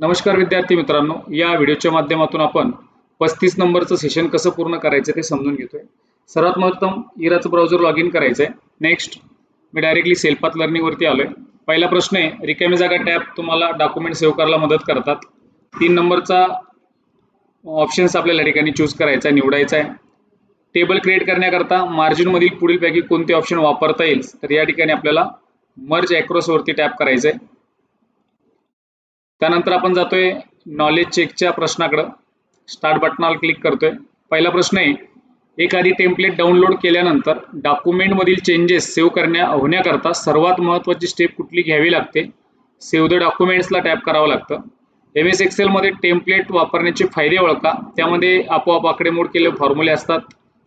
नमस्कार विद्यार्थी मित्रांनो या व्हिडिओच्या माध्यमातून आपण पस्तीस नंबरचं सेशन कसं पूर्ण करायचं ते समजून घेतोय. सर्वात महत्तम इराचं ब्राउझर लॉग इन करायचं आहे नेक्स्ट मी डायरेक्टली सेल्फात लर्निंगवरती आलो आहे पहिला प्रश्न आहे रिकामी जागा टॅब तुम्हाला डॉक्युमेंट सेव्ह करायला मदत करतात. तीन नंबरचा ऑप्शन्स आपल्याला या ठिकाणी चूज करायचा आहे निवडायचा आहे टेबल क्रिएट करण्याकरता मार्जिनमधील पुढीलपैकी कोणते ऑप्शन वापरता येईल तर या ठिकाणी आपल्याला मर्ज ॲक्रॉसवरती टॅप करायचं आहे त्यानंतर आपण जातोय नॉलेज चेकच्या प्रश्नाकडं. स्टार्ट बटनावर क्लिक करतोय. पहिला प्रश्न आहे एखादी टेम्पलेट डाउनलोड केल्यानंतर डॉक्युमेंटमधील चेंजेस सेव्ह करण्या होण्याकरता सर्वात महत्त्वाची स्टेप कुठली घ्यावी लागते? सेव्ह द डॉक्युमेंट्सला टॅप करावं लागतं. एम एस एक्सेलमध्ये टेम्पलेट वापरण्याचे फायदे ओळखा. त्यामध्ये आपोआप आकडेमोड केलेले फॉर्म्युले असतात.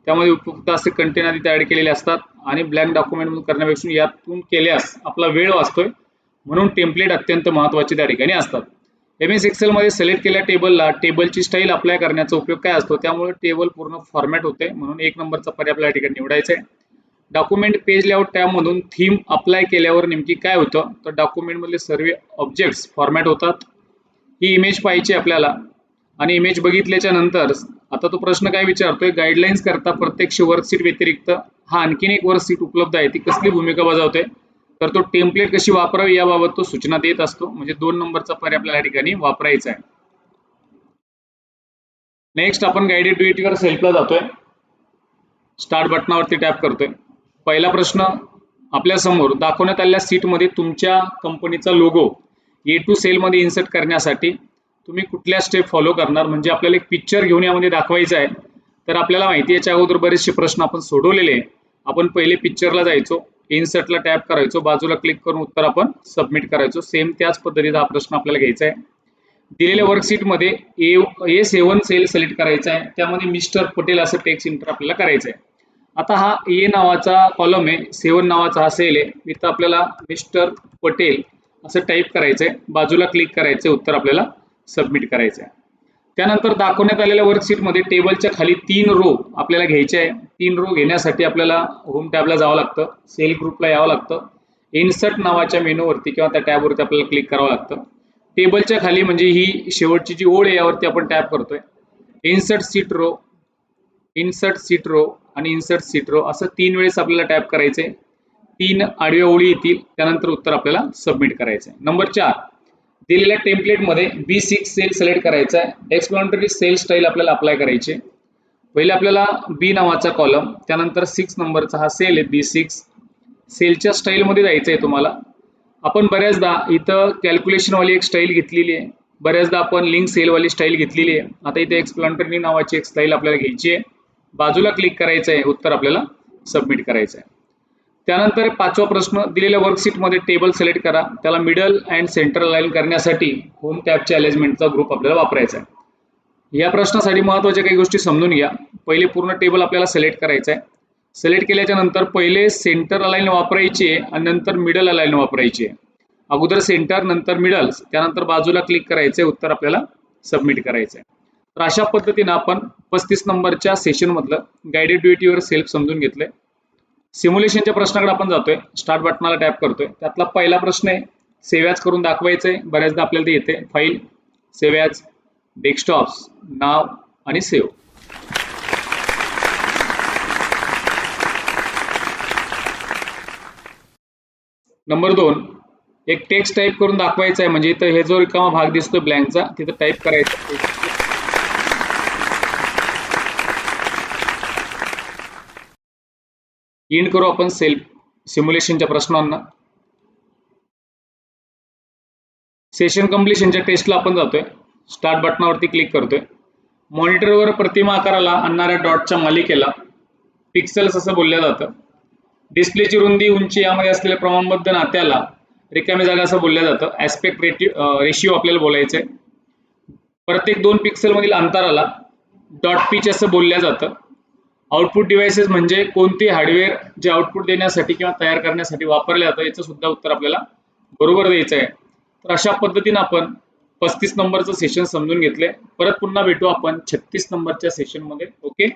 त्यामध्ये उपयुक्त असे कंटेन आधी तयार केलेले असतात. आणि ब्लँक डॉक्युमेंट करण्यापेक्षा यातून केल्यास आपला वेळ वाचतोय. म्हणून टेम्पलेट अत्यंत महत्त्वाचे त्या ठिकाणी असतात. एम एस एक्सेलमध्ये सिलेक्ट केल्या टेबलला टेबलची स्टाईल अप्लाय करण्याचा उपयोग काय असतो? त्यामुळे टेबल पूर्ण फॉर्मॅट होते. म्हणून एक नंबरचा पर्याय आपल्या ठिकाणी निवडायचा आहे. डॉक्युमेंट पेज लेआउट टॅबमधून थीम अप्लाय केल्यावर नेमकी काय होतं? तर डॉक्युमेंटमधले सर्व ऑब्जेक्ट्स फॉर्मॅट होतात. ही इमेज पाहिजे आपल्याला. आणि इमेज बघितल्याच्या नंतर आता तो प्रश्न काय विचारतोय? गाईडलाईन्स करता प्रत्यक्ष वर्कशीट व्यतिरिक्त हा आणखीन एक वर्कशीट उपलब्ध आहे. ती कसली भूमिका बजावते? तर तो टेम्पलेट कशी वापरावी याबाबत तो सूचना देत असतो. म्हणजे दोन नंबरचा पर्याय आपल्याला या ठिकाणी वापरायचा आहे. नेक्स्ट आपण गायडेड वर सेल्फला जातोय. स्टार्ट बटनावरती टॅप करतोय. पहिला प्रश्न आपल्यासमोर दाखवण्यात आलेल्या सीटमध्ये तुमच्या कंपनीचा लोगो ए टू सेलमध्ये इन्सर्ट करण्यासाठी तुम्ही कुठल्या स्टेप फॉलो करणार? म्हणजे आपल्याला एक पिक्चर घेऊन यामध्ये दाखवायचं आहे. तर आपल्याला माहिती याच्या अगोदर बरेचसे प्रश्न आपण सोडवलेले आपण पहिले पिक्चरला जायचो. इन्सर्टला टॅप करायचो बाजूला क्लिक करून उत्तर आपण सबमिट करायचो. सेम त्याच पद्धतीचा हा प्रश्न आपल्याला घ्यायचा आहे. दिलेल्या वर्कशीटमध्ये ए ए सेवन सेल सिलेक्ट करायचा आहे. त्यामध्ये मिस्टर पटेल असं टेक्स्ट इंटर आपल्याला करायचं आहे. आता हा ए नावाचा कॉलम आहे सेवन नावाचा हा सेल आहे. इथं आपल्याला मिस्टर पटेल असं टाईप करायचं आहे बाजूला क्लिक करायचं उत्तर आपल्याला सबमिट करायचं आहे त्यानंतर दाखवण्यात आलेल्या वर्कशीटमध्ये टेबलच्या खाली तीन रो आपल्याला घ्यायचे आहे. तीन रो घेण्यासाठी आपल्याला होम टॅबला जावं लागतं. सेल ग्रुपला यावं लागतं. इन्सर्ट नावाच्या मेनूवरती किंवा त्या टॅबवरती आपल्याला क्लिक करावं लागतं. टेबलच्या खाली म्हणजे ही शेवटची जी ओळ आहे यावरती आपण टॅप करतोय. Insert sheet row insert sheet row आणि इन्सर्ट सीट रो असं तीन वेळेस आपल्याला टॅप करायचंय तीन आडव्या ओळी येतील त्यानंतर उत्तर आपल्याला सबमिट करायचं. आहे नंबर चार दिलेल्या टेम्पलेटमध्ये बी सिक्स सेल सिलेक्ट करायचा आहे. एक्सप्लॉन्टरी सेल स्टाईल आपल्याला अप्लाय करायची पहिले आपल्याला बी नावाचा कॉलम त्यानंतर सिक्स नंबरचा हा सेल आहे बी सिक्स सेलच्या स्टाईलमध्ये जायचं आहे तुम्हाला. आपण बऱ्याचदा इथं कॅल्क्युलेशनवाली एक स्टाईल घेतलेली आहे. बऱ्याचदा आपण लिंक सेलवाली स्टाईल घेतलेली आहे. आता इथे एक्सप्लॉन्टरी नावाची एक स्टाईल आपल्याला घ्यायची आहे. बाजूला क्लिक करायचं आहे उत्तर आपल्याला सबमिट करायचं आहे. त्यानंतर पाचवा प्रश्न दिलेल्या वर्कशीटमध्ये टेबल सिलेक्ट करा. त्याला मिडल अँड सेंटर लाईन करण्यासाठी होम टॅबच्या अलेजमेंटचा ग्रुप आपल्याला वापरायचा आहे. या प्रश्नासाठी महत्त्वाच्या काही गोष्टी समजून घ्या. पहिले पूर्ण टेबल आपल्याला सिलेक्ट करायचं आहे. सिलेक्ट केल्याच्यानंतर पहिले सेंटर अलाईन वापरायची आहे आणि नंतर मिडल अलाईन वापरायची आहे. अगोदर सेंटर नंतर मिडल त्यानंतर बाजूला क्लिक करायचं उत्तर आपल्याला सबमिट करायचं आहे. तर अशा पद्धतीनं आपण पस्तीस नंबरच्या सेशनमधलं गायडेड ड्युटीवर सेल्फ समजून घेतलं सिम्युलेशनच्या प्रश्नाकडे आपण जातोय. स्टार्ट बटनाला टॅप करतोय. त्यातला पहिला प्रश्न आहे सेव्याज करून दाखवायचं आहे बऱ्याचदा आपल्याला ते येते. फाईल सेव्याज डेस्कटॉप्स नाव आणि सेव्ह. नंबर दोन एक टेक्स्ट टाईप करून दाखवायचा आहे. म्हणजे इथं हे जो रिकामा भाग दिसतोय ब्लँकचा तिथं टाईप करायचा इंड करू आपण सेल्फ सिम्युलेशनच्या प्रश्नांना. सेशन कम्प्लिशनच्या टेस्टला आपण जातोय. स्टार्ट बटनावरती क्लिक करतोय. मॉनिटरवर प्रतिमा आकाराला आणणाऱ्या डॉटच्या मालिकेला पिक्सेल्स असं बोललं जातं. डिस्प्लेची रुंदी उंची यामध्ये असलेल्या प्रमाणबद्ध नात्याला रिकामी जागा असं बोललं जातं. ऍस्पेक्ट रेशिओ आपल्याला बोलायचंय. प्रत्येक दोन पिक्सेलमधील अंतराला डॉट पिच असं बोललं जातं. आउटपुट डिव्हाइसेस म्हणजे कोणते हार्डवेअर जे आउटपुट देण्यासाठी किंवा तयार करण्यासाठी वापरले जातं याचं सुद्धा उत्तर आपल्याला बरोबर द्यायचं आहे. तर अशा पद्धतीनं आपण पस्तीस नंबरचं सेशन समजून घेतलंय. परत पुन्हा भेटू आपण छत्तीस नंबरच्या सेशनमध्ये ओके